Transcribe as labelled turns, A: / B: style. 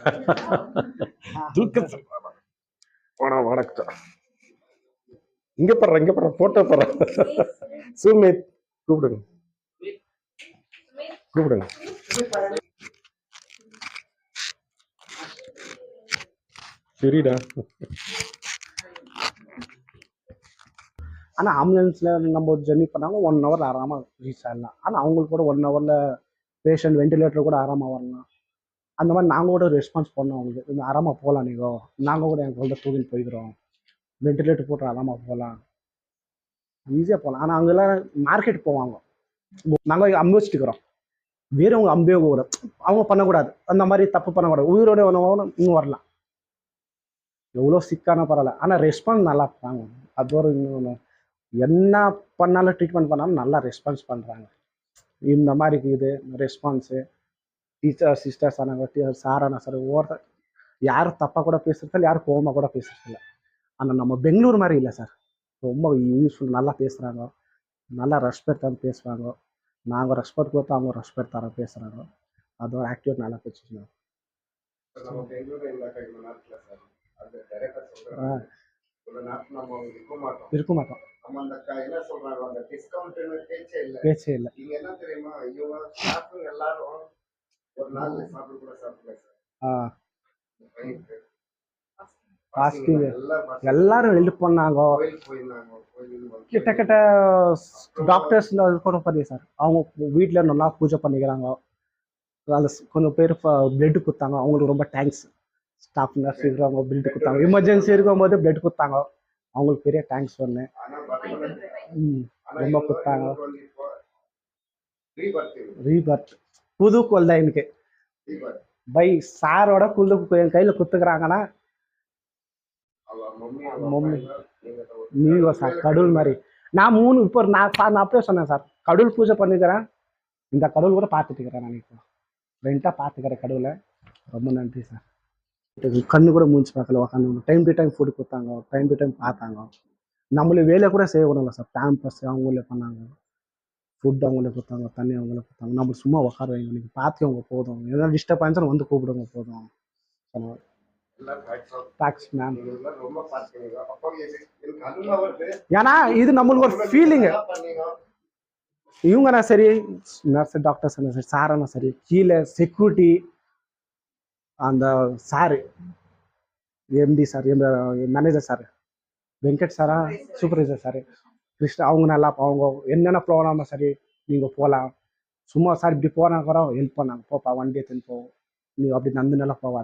A: இங்க போடுற இங்க போடுற போட்டோ போடுற. சுமித் கூப்பிடுங்க. கூப்பிடுங்க. சரிடா.
B: ஆனால் ஆம்புலன்ஸில் நம்ம ஜெர்னி பண்ணாலும் ஒன் ஹவர் ஆறாமல் ரீச் ஆகலாம் ஆனால் அவங்களுக்கு கூட ஒன் ஹவரில் பேஷண்ட் வெண்டிலேட்டர் கூட ஆறாமல் வரலாம். அந்த மாதிரி நாங்கள் கூட ரெஸ்பான்ஸ் பண்ணோம் அவங்களுக்கு. இந்த அறமா போகலாம் நீங்கள் நாங்கள் கூட எங்கள் குழந்தை தூக்கிட்டு போய்க்கிறோம். வெண்டிலேட்டர் போட்டு அறமா போகலாம் ஈஸியாக போகலாம் ஆனால் அங்கெல்லாம் மார்க்கெட் போவாங்க. நாங்கள் அம்பு வச்சுட்டுக்கிறோம் வேறவங்க அம்பே கூட அவங்க பண்ணக்கூடாது. அந்த மாதிரி தப்பு பண்ணக்கூடாது. உயிரோட இன்னும் வரலாம். எவ்வளோ சிக்கான பரவாயில்ல. ஆனால் ரெஸ்பான்ஸ் நல்லா இருப்பாங்க அது ஒரு இன்னொன்று என்ன பண்ணாலும் ட்ரீட்மெண்ட் பண்ணாலும் நல்லா ரெஸ்பான்ஸ் பண்ணுறாங்க இந்த மாதிரி இருக்குது ரெஸ்பான்ஸு டீச்சர் சிஸ்டர்ஸ் ஆனாங்க சார் ஆனா சார் ஒவ்வொருத்தர் யாரும் தப்பாக கூட பேசுறதில்ல யாரும் கோவமாக கூட பேசுறதில்ல. ஆனால் நம்ம பெங்களூர் மாதிரி இல்லை சார் ரொம்ப யூஸ்ஃபுல் நல்லா பேசுகிறாங்க நல்லா ரெஸ்பெக்ட் தந்து பேசுவாங்க. நாங்கள் ரெஸ்பெக்ட் கொடுத்து அவங்க ரெஸ்பெக்ட் தர பேசுகிறாங்க ஆக்டிவேட் நல்லா பேசுகிறாங்க.
C: சொல்றாங்க ஒரு நேரத்துல நம்ம அவங்க இருக்க மாட்டோம். பேச்சே இல்ல.
B: பேச்சே
C: எல்லாரும் ஒரு சாப்பிட கூட
B: fasting. எல்லாரும் ஹெல்ப் பண்ணாங்க
C: வந்து-
B: கிட்டத்தட்ட டாக்டர்ஸ் கூட பண்ணி சார். அவங்க வீட்டில் நல்லா பூஜை பண்ணிக்கிறாங்க. ஸ்- கொஞ்சம் பேர் பிளட் கொடுத்தாங்க அவங்களுக்கு ரொம்ப தேங்க்ஸ் ஸ்டாஃப் நர்ஸ் இருக்கிறவங்க பிளட் கொடுத்தாங்க எமர்ஜென்சி இருக்கும்போது பிளட் கொடுத்தாங்க அவங்களுக்கு பெரிய தேங்க்ஸ் சொன்னேன். ரொம்ப கொடுத்தாங்க. ரீபர்த் புது
C: rebirth.
B: பை சாரோட குழு என் கையில் குத்துக்கிறாங்கன்னா
C: மம்மி நீங்க
B: சார் கடவுள் மாதிரி. நான் மூணு இப்போ நான் பா- நான் அப்படியே சொன்னேன் சார் கடவுள் பூஜை பண்ணிக்கிறேன். இந்த கடவுள் கூட பார்த்துட்டு இருக்கிறேன் நான் இப்போ. ரெண்டாக பார்த்துக்கிறேன் கடவுளை. ரொம்ப நன்றி சார். கண்ணு கூட மூஞ்சி பார்க்கல உட்காந்து டைம் டு டைம் ஃபுட் கொடுத்தாங்க டைம் டு டைம் பார்த்தாங்க. நம்மள வேலை கூட செய்யணும் சார் பேம்பஸ் அவங்களே பண்ணாங்க. ஃபுட் அவங்களே கொடுத்தாங்க தண்ணி அவங்களே கொடுத்தாங்க. நம்ம சும்மா உட்கார வைங்க நீங்கள் பார்த்துக்கவங்க போதும். எதாவது டிஸ்டர்ப் ஆச்சுன்னா வந்து கூப்பிடுங்க போதும். தேங்க்ஸ் மேம் ஏன்னா இது நம்மளுக்கு ஒரு ஃபீலிங்கு இவங்கனா சரி நர்ஸ் டாக்டர்ஸ் சரி சாரனா சரி கீழே செக்யூரிட்டி அந்த sir MD sir manager sir Venkat சாரா சூப்பர்வைசர் சார் கிருஷ்ணா அவங்க நல்லா அவங்க என்னென்ன ப்ரோக்ராமோ சரி நீங்கள் போகலாம் சும்மா சார் இப்படி போனா கூட ஹெல்ப் பண்ணாங்க. போப்பா வண்டி எடுத்துன்னு போ. நீ அப்படி நந்து நல்லா போவாத